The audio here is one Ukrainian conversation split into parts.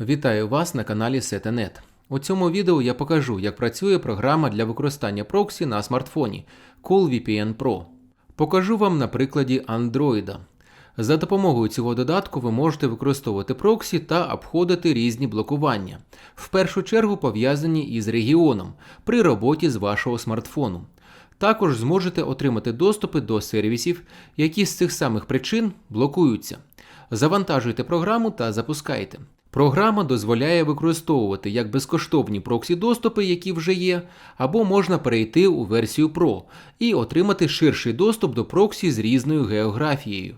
Вітаю вас на каналі Setenet. У цьому відео я покажу, як працює програма для використання проксі на смартфоні CoolVPN Pro. Покажу вам на прикладі Android. За допомогою цього додатку ви можете використовувати проксі та обходити різні блокування, в першу чергу пов'язані із регіоном при роботі з вашого смартфону. Також зможете отримати доступи до сервісів, які з цих самих причин блокуються. Завантажуйте програму та запускайте. Програма дозволяє використовувати як безкоштовні проксі-доступи, які вже є, або можна перейти у версію Pro і отримати ширший доступ до проксі з різною географією.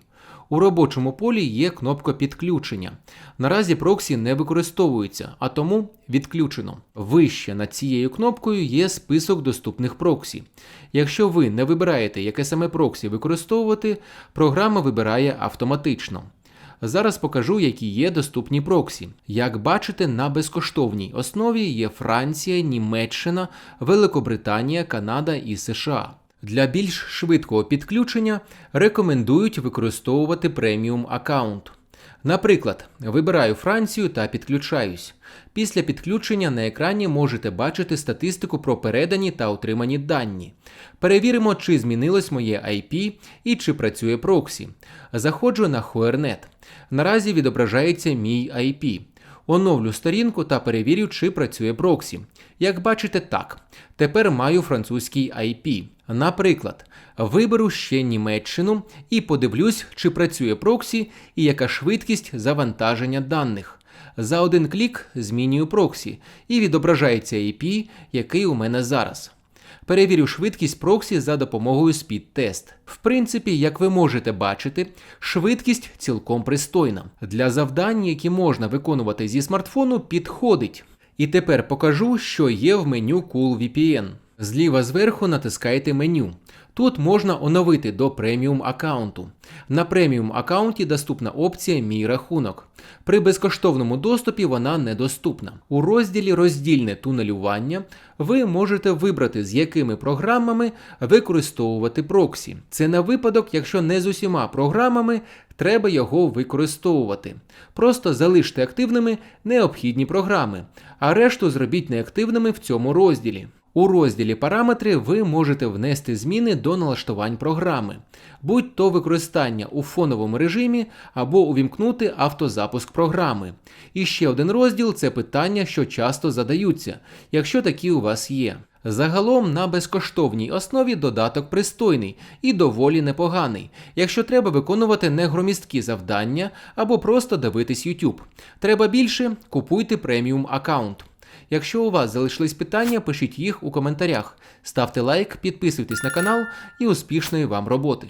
У робочому полі є кнопка підключення. Наразі проксі не використовується, а тому відключено. Вище над цією кнопкою є список доступних проксі. Якщо ви не вибираєте, яке саме проксі використовувати, програма вибирає автоматично. Зараз покажу, які є доступні проксі. Як бачите, на безкоштовній основі є Франція, Німеччина, Великобританія, Канада і США. Для більш швидкого підключення рекомендують використовувати преміум аккаунт. Наприклад, вибираю Францію та підключаюсь. Після підключення на екрані можете бачити статистику про передані та отримані дані. Перевіримо, чи змінилось моє IP і чи працює проксі. Заходжу на Huernet. Наразі відображається мій IP. Оновлю сторінку та перевірю, чи працює проксі. Як бачите, так. Тепер маю французький IP. Наприклад, виберу ще Німеччину і подивлюсь, чи працює проксі і яка швидкість завантаження даних. За один клік змінюю проксі і відображається IP, який у мене зараз. Перевірю швидкість проксі за допомогою Speed-Test. В принципі, як ви можете бачити, швидкість цілком пристойна. Для завдань, які можна виконувати зі смартфону, підходить. І тепер покажу, що є в меню CoolVPN. Зліва зверху натискайте меню. Тут можна оновити до преміум аккаунту. На преміум аккаунті доступна опція Мій рахунок. При безкоштовному доступі вона недоступна. У розділі Роздільне тунелювання ви можете вибрати, з якими програмами використовувати проксі. Це на випадок, якщо не з усіма програмами треба його використовувати. Просто залиште активними необхідні програми, а решту зробіть неактивними в цьому розділі. У розділі Параметри ви можете внести зміни до налаштувань програми, будь то використання у фоновому режимі або увімкнути автозапуск програми. І ще один розділ це питання, що часто задаються, якщо такі у вас є. Загалом на безкоштовній основі додаток пристойний і доволі непоганий, якщо треба виконувати негромісткі завдання або просто дивитись YouTube. Треба більше, купуйте преміум аккаунт. Якщо у вас залишились питання, пишіть їх у коментарях. Ставте лайк, підписуйтесь на канал і успішної вам роботи.